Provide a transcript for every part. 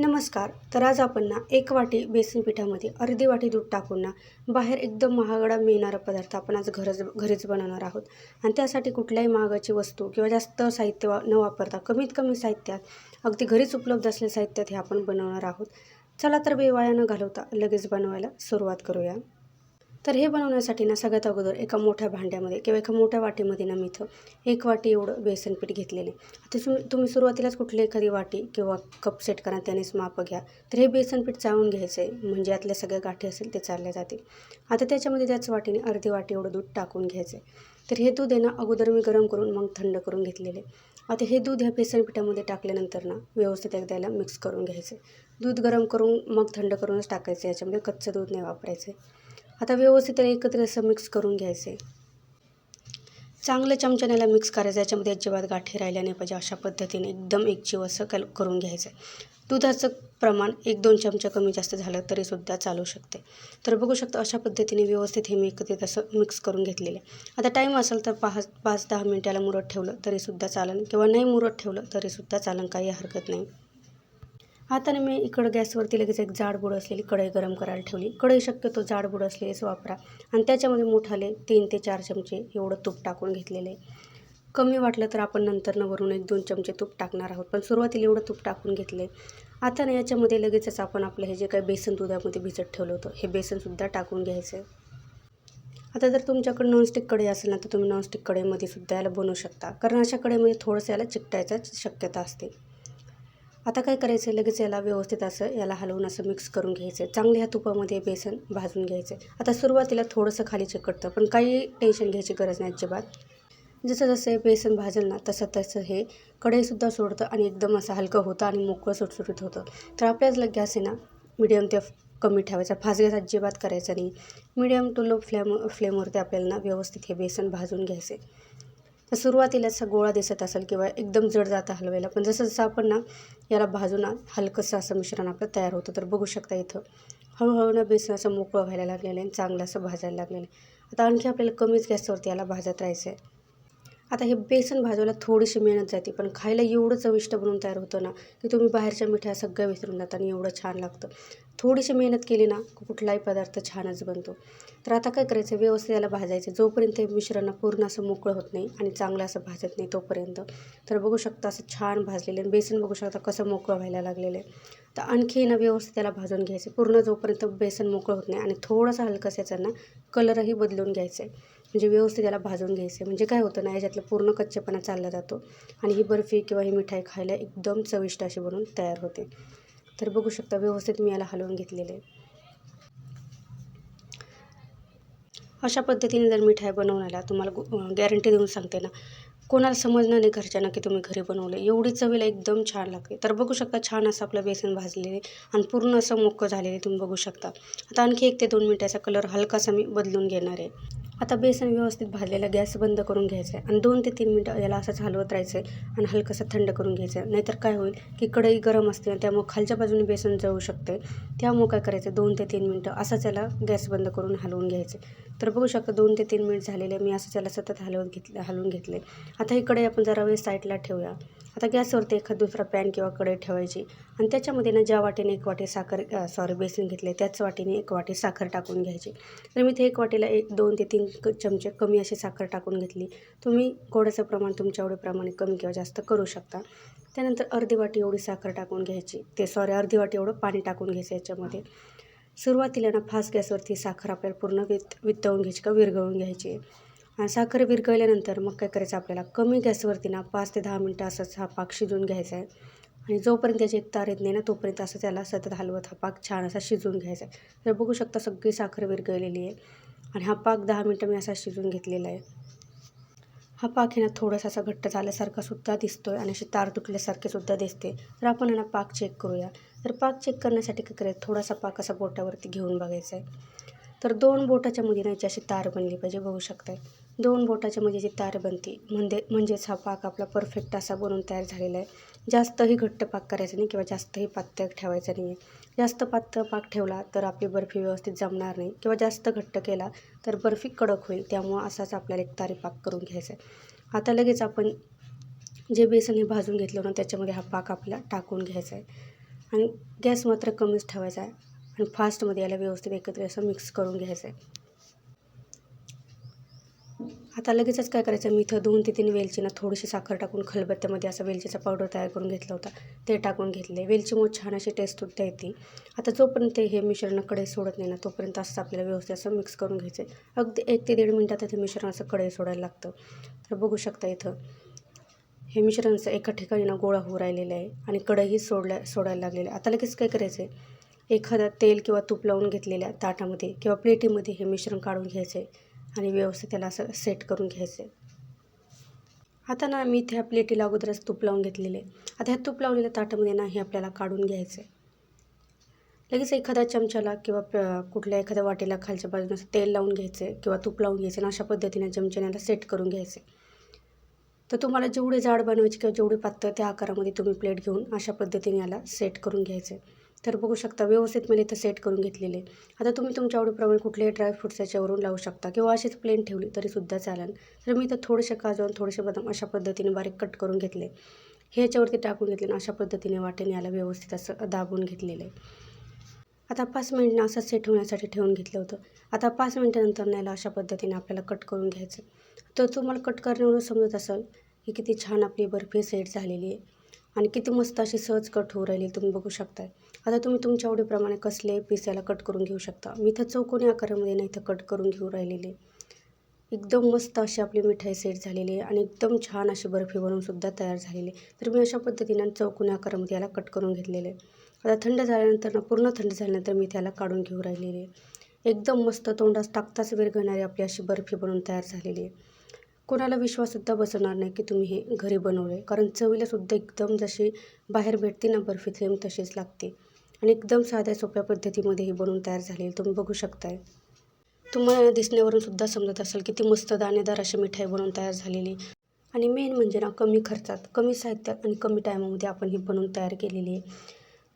नमस्कार. तर आज आपण ना एक वाटी बेसन पिठामध्ये अर्धी वाटी दूध टाकून ना बाहेर एकदम महागडा मिळणारा पदार्थ आपण आज घरच घरीच बनवणार आहोत. आणि त्यासाठी कुठल्याही महागाची वस्तू किंवा जास्त साहित्य वा न वापरता कमीत कमी साहित्यात अगदी घरीच उपलब्ध असलेल्या साहित्यात हे आपण बनवणार आहोत. चला तर बेवाया न घालवता लगेच बनवायला सुरुवात करूया. तर हे बनवण्यासाठी ना सगळ्यात अगोदर एका मोठ्या भांड्यामध्ये किंवा एका मोठ्या वाटीमध्ये ना मी इथं एक वाटी एवढं बेसन पीठ घेतलेले. आता तुम्ही तुम्ही सुरुवातीलाच कुठली एखादी वाटी किंवा कप सेट करा त्यानेच माप घ्या. तर हे बेसन पीठ चाळून घ्यायचं आहे म्हणजे यातल्या सगळ्या गाठी असेल ते चालल्या जातील. आता त्याच्यामध्ये त्याच वाटीने अर्धी वाटी एवढं दूध टाकून घ्यायचं. आहे तर हे दूध आहे ना अगोदर मी गरम करून मग थंड करून घेतलेले. आता हे दूध ह्या बेसन पिठामध्ये टाकल्यानंतर ना व्यवस्थित एकदा याला मिक्स करून घ्यायचं. दूध गरम करून मग थंड करूनच टाकायचं याच्यामध्ये कच्चं दूध नाही वापरायचं. आता व्यवस्थित एकत्र असं मिक्स करून घ्यायचं आहे चांगलं चमच्याने याला मिक्स करायचं याच्यामध्ये अजिबात गाठी राहिल्या नाही पाहिजे. अशा पद्धतीने एकदम एकजीव असं कल करून घ्यायचं आहे दुधाचं प्रमाण एक दोन चमचा कमी जास्त झालं तरीसुद्धा चालू शकते. तर बघू शकता अशा पद्धतीने व्यवस्थित हे मी एकत्रित असं मिक्स करून घेतलेलं आहे. आता टाईम असेल तर पाच पाच दहा मिनटाला मुरत ठेवलं तरीसुद्धा चालन किंवा नाही मुरत ठेवलं तरीसुद्धा चालन काही हरकत नाही. हाताने मी इकडं गॅसवरती लगेच एक जाडबुड असलेली कढई गरम करायला ठेवली. कढई शक्यतो जाडबुड असलेलीच वापरा. आणि त्याच्यामध्ये मोठाले तीन ते चार चमचे एवढं तूप टाकून घेतलेले. कमी वाटलं तर आपण नंतरनं वरून एक दोन चमचे तूप टाकणार आहोत. पण सुरुवातीला एवढं तूप टाकून घेतले. आता ना याच्यामध्ये लगेचच आपण आपलं हे जे काही बेसन दुधामध्ये भिजत ठेवलं होतं हे बेसनसुद्धा टाकून घ्यायचं आहे. आता जर तुमच्याकडे नॉनस्टिक कढई असेल ना तर तुम्ही नॉनस्टिक कढईमध्ये सुद्धा याला बनवू शकता. कारण अशा कढईमध्ये थोडंसं याला चिकटायचा शक्यता असते. आता काय करायचं? लगेच याला व्यवस्थित असं याला हलवून असं मिक्स करून घ्यायचं. आहे चांगले ह्या तुपामध्ये बेसन भाजून घ्यायचं. आहे आता सुरुवातीला थोडंसं खाली चिकटतं पण काही टेन्शन घ्यायची गरज नाही अजिबात. जसं जसं हे बेसन भाजेल ना तसं तसं हे कढईसुद्धा सोडतं आणि एकदम असं हलकं होतं आणि मोकळं सुटसुटीत होतं. तर आपल्याला गॅस आहे ना मिडियम ते कमी ठेवायचा. फास्ट गॅस अजिबात करायचा नाही. मिडियम टू लो फ्लेम फ्लेमवरती आपल्याला ना व्यवस्थित हे बेसन भाजून घ्यायचे तर सुरुवातीला असा गोळा दिसत असेल किंवा एकदम जड जाता हलवायला पण जसं जसं आपण ना याला भाजून हलकंसं असं मिश्रण आपलं तयार होतं. तर बघू शकता इथं हळूहळू ना बेसन असं मोकळं व्हायला लागलेलं आहे चांगलं असं भाजायला लागलेलं आहे. आता आणखी आपल्याला कमीच गॅसवरती याला भाजत राहायचं आहे. आता हे बेसन भाजवायला थोडीशी मेहनत जाते पण खायला एवढं चविष्ट बनून तयार होतं ना की तुम्ही बाहेरच्या मिठ्या सगळ्या विसरून जाता आणि एवढं छान लागतं. थोडीशी मेहनत केली ना कुठलाही पदार्थ छानच बनतो. तर आता काय करायचं व्यवस्थित याला भाजायचं. जोपर्यंत हे मिश्रण पूर्ण असं मोकळं होत नाही आणि चांगलं असं भाजत नाही तोपर्यंत. तर बघू शकता असं छान भाजलेलं आहे. बेसन बघू शकता कसं मोकळं व्हायला लागलेलं आहे. तर आणखी ना व्यवस्थित त्याला भाजून घ्यायचं. पूर्ण जोपर्यंत बेसन मोकळं होत नाही आणि थोडंसं हलकं याचा ना कलरही बदलून घ्यायचं आहे. म्हणजे व्यवस्थित याला भाजून घ्यायचं. म्हणजे काय होतं ना याच्यातलं पूर्ण कच्चेपणा चालला जातो आणि ही बर्फी किंवा ही मिठाई खायला एकदम चविष्ट अशी बनवून तयार होते. तर बघू शकता व्यवस्थित मी याला हलवून घेतलेले आहे. अशा पद्धतीने जर मिठाई बनवण्याला तुम्हाला गॅरंटी देऊन सांगते ना कोणाला समजणार नाही घरच्यांना की तुम्ही घरी बनवलं. एवढी चवीला एकदम छान लागते. तर बघू शकता छान असं आपलं बेसन भाजलेले आणि पूर्ण असं मोकं झालेले तुम्ही बघू शकता. आता आणखी एक ते दोन मिनिटाचा कलर हलकासा मी बदलून घेणार आहे. आता बेसन व्यवस्थित भाजलेला गॅस बंद करून घ्यायचं आहे आणि दोन ते तीन मिनटं याला असंच हलवत राहायचं आहे आणि हलकंसं थंड करून घ्यायचं आहे नाहीतर काय होईल की कढई गरम असते आणि त्यामुळे खालच्या बाजूने बेसन जळू शकते त्यामुळे काय करायचं दोन ते तीन मिनटं असंच याला गॅस बंद करून हलवून घ्यायचं तर बघू शकता दोन ते तीन मिनिट झालेले मी असं त्याला सतत हलवत घेतलं हलवून घेतले. आता ही कढई आपण जरा वेळ साईडला ठेवूया. आता गॅसवरती एखाद दुसरा पॅन किंवा कढई ठेवायची आणि त्याच्यामध्ये ना ज्या वाटेने एक वाटी साखर सॉरी बेसन घेतले त्याच वाटीने एक वाटी साखर टाकून घ्यायची. तर मी ते एक वाटीला एक दोन ते तीन चमचे कमी अशी साखर टाकून घेतली. तुम्ही गोड्याचं प्रमाण तुमच्या आवडीप्रमाणे कमी किंवा जास्त करू शकता. त्यानंतर अर्धी वाटी एवढी साखर टाकून घ्यायची. ते सॉरी अर्धी वाटी एवढं पाणी टाकून घ्यायचं याच्यामध्ये. सुरुवातीला ना फास्ट गॅसवरती साखर आपल्याला पूर्ण वित वितळून घ्यायची का विरघळून घ्यायची. आणि साखर विरघळल्यानंतर मग काय करायचं आपल्याला? कमी गॅसवरती ना पाच ते दहा मिनटं असंच हा पाक शिजवून घ्यायचा आहे. आणि जोपर्यंत त्याची एक तार येत नाही ना तोपर्यंत असं त्याला सतत हलवत हा पाक छान असा शिजवून घ्यायचा आहे. तर बघू शकता सगळी साखर विरघळलेली आहे. आणि हा पाक दहा मिनटं मी असा शिजून घेतलेला आहे. हा पाक आहे ना थोडासा असा घट्ट झाल्यासारखा सुद्धा दिसतो आहे आणि अशी तार तुटल्यासारखे सुद्धा दिसते. तर आपण ना पाक चेक करूया. तर पाक चेक करण्यासाठी काय करायचं? थोडासा पाक असा बोटावरती घेऊन बघायचा आहे. तर दोन बोटाच्या मध्ये ना अशी तार बनली पाहिजे बघू शकताय. दोन बोटाच्या मध्ये जी तार बनते. म्हणजे म्हणजेच हा पाक आपला परफेक्ट असा बनून तयार झालेला आहे. जास्तही घट्ट पाक करायचा नाही किंवा जास्तही पातळ ठेवायचा नाही. आहे जास्त पातळ पाक ठेवला तर आपली बर्फी व्यवस्थित जमणार नाही किंवा जास्त घट्ट केला तर बर्फी कडक होईल त्यामुळं असाच आपल्याला एक तारी पाक करून घ्यायचा आहे. आता लगेच आपण जे बेसन हे भाजून घेतलं ना त्याच्यामध्ये हा पाक आपला टाकून घ्यायचा आहे. आणि गॅस मात्र कमीच ठेवायचा आहे आणि फास्टमध्ये याला व्यवस्थित एकत्र असं मिक्स करून घ्यायचं आहे. आता लगेचच काय करायचं? मी इथं दोन ते तीन वेलचीना थोडीशी साखर टाकून खलबत्त्यामध्ये असा वेलचीचा पावडर तयार करून घेतला होता. ते टाकून घेतले. वेलचीमुळे छान अशी टेस्ट सुद्धा येते आता जोपर्यंत हे मिश्रण कढई सोडत नाही ना तोपर्यंत असं आपल्याला व्यवस्थित असं मिक्स करून घ्यायचं आहे अगदी एक ते दीड मिनटात हे मिश्रण असं कढई सोडायला लागतं. तर बघू शकता इथं हे मिश्रणचं एका ठिकाणी ना गोळा होऊ राहिलेलं आहे आणि कढईही सोडल्या सोडायला लागलेलं आहे. आता लगेच काय करायचं आहे एखादा तेल किंवा तूप लावून घेतलेल्या ताटामध्ये किंवा प्लेटीमध्ये हे मिश्रण काढून घ्यायचं आहे आणि व्यवस्थित त्याला असं सेट करून घ्यायचं आता ना मी त्या प्लेटीला अगोदरच तूप लावून घेतलेले आहे. आता ह्या तूप लावलेल्या ताटामध्ये ना हे आपल्याला काढून घ्यायचं आहे लगेच एखाद्या चमच्याला किंवा प कुठल्या एखाद्या वाटेला खालच्या बाजूने असं तेल लावून घ्यायचं किंवा तूप लावून घ्यायचं आणि अशा पद्धतीने चमच्याने सेट करून घ्यायचं तर तुम्हाला जेवढे जाड बनवायचे किंवा जेवढे पातळ त्या आकारामध्ये तुम्ही प्लेट घेऊन अशा पद्धतीने याला सेट करून घ्यायचं आहे तर बघू शकता व्यवस्थित मी इथं सेट करून घेतलेले आता तुम्ही तुमच्या आवडीप्रमाणे कुठलेही ड्रायफ्रुट्स याच्यावरून लावू शकता किंवा अशीच प्लेन ठेवली तरीसुद्धा चालेल. तर मी इथं थोडेसे काजू आणि थोडेसे बदाम अशा पद्धतीने बारीक कट करून घेतले. हे याच्यावरती टाकून घेतले आणि अशा पद्धतीने वाटेने याला व्यवस्थित असं दाबून घेतलेलं. आहे आता पाच मिनिटनं असं सेट होण्यासाठी ठेवून घेतलं होतं. आता पाच मिनिटानंतर याला अशा पद्धतीने आपल्याला कट करून घ्यायचं. तर तुम्हाला कट करण्यावरून समजत असेल की किती छान आपली बर्फी सेट झालेली आहे. आणि किती मस्त अशी सहज कट होऊ राहिली तुम्ही बघू शकताय. आता तुम्ही तुमच्या आवडीप्रमाणे कसले पीस याला कट करून घेऊ शकता? मी इथं चौकोनी आकारामध्ये नाही इथं कट करून घेऊ राहिलेले. एकदम मस्त अशी आपली मिठाई सेट झालेली आहे आणि एकदम छान अशी बर्फी बनवूनसुद्धा तयार झालेली आहे. तर मी अशा पद्धतीनं चौकोनी आकारामध्ये याला कट करून घेतलेले आहे. आता थंड झाल्यानंतर ना पूर्ण थंड झाल्यानंतर मी त्याला काढून घेऊ राहिलेली आहे. एकदम मस्त तोंडास टाकताच विरघळणारी आपली अशी बर्फी बनवून तयार झालेली आहे. कोणाला विश्वाससुद्धा बसवणार नाही की तुम्ही हे घरी बनवले कारण चवीलासुद्धा एकदम जशी बाहेर भेटते ना बर्फी सेम तशीच लागते. आणि एकदम साध्या सोप्या पद्धतीमध्ये ही बनवून तयार झालेली तुम्ही बघू शकताय. तुम्हाला दिसण्यावरून सुद्धा समजत असेल किती मस्त दाणेदार अशी मिठाई बनवून तयार झालेली आणि मेन म्हणजे ना कमी खर्चात कमी साहित्यात आणि कमी टायमामध्ये आपण ही बनवून तयार केलेली आहे.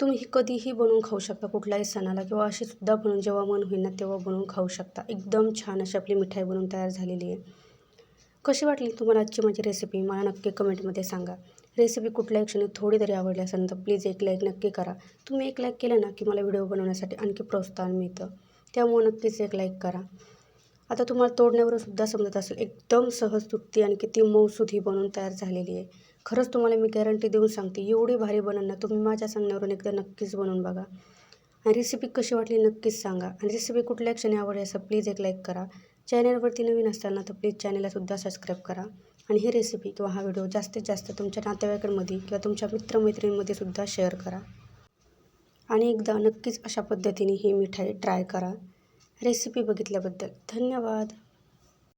तुम्ही ही कधीही बनवून खाऊ शकता कुठल्याही सणाला किंवा अशी सुद्धा बनवून जेव्हा मन होईल ना तेव्हा बनवून खाऊ शकता. एकदम छान अशी आपली मिठाई बनवून तयार झालेली आहे. कशी वाटली तुम्हाला आजची माझी रेसिपी मला नक्की कमेंटमध्ये सांगा. रेसिपी कुठल्याही क्षणी थोडी तरी आवडली असेल तर प्लीज एक लाईक नक्की करा. तुम्ही एक लाईक केलं ना की मला व्हिडिओ बनवण्यासाठी आणखी प्रोत्साहन मिळतं. त्यामुळे नक्कीच एक लाईक करा. आता तुम्हाला तोडण्यावरून सुद्धा समजत असेल एकदम सहज तुटती आणि किती मऊसूद ही बनवून तयार झालेली आहे. खरंच तुम्हाला मी गॅरंटी देऊन सांगते एवढी भारी बनवून ना तुम्ही माझ्या सांगण्यावरून एकदा नक्कीच बनवून बघा. आणि रेसिपी कशी वाटली नक्कीच सांगा. आणि रेसिपी कुठल्या क्षणी आवडली असं प्लीज एक लाईक करा. चॅनलवरती नवीन असताना तर प्लीज चॅनललासुद्धा सबस्क्राईब करा. आणि ही रेसिपी किंवा हा व्हिडिओ जास्तीत जास्त तुमच्या नातेवाईकांमध्ये किंवा तुमच्या मित्रमैत्रिणींमध्ये सुद्धा शेअर करा. आणि एकदा नक्कीच अशा पद्धतीने ही मिठाई ट्राय करा. रेसिपी बघितल्याबद्दल धन्यवाद.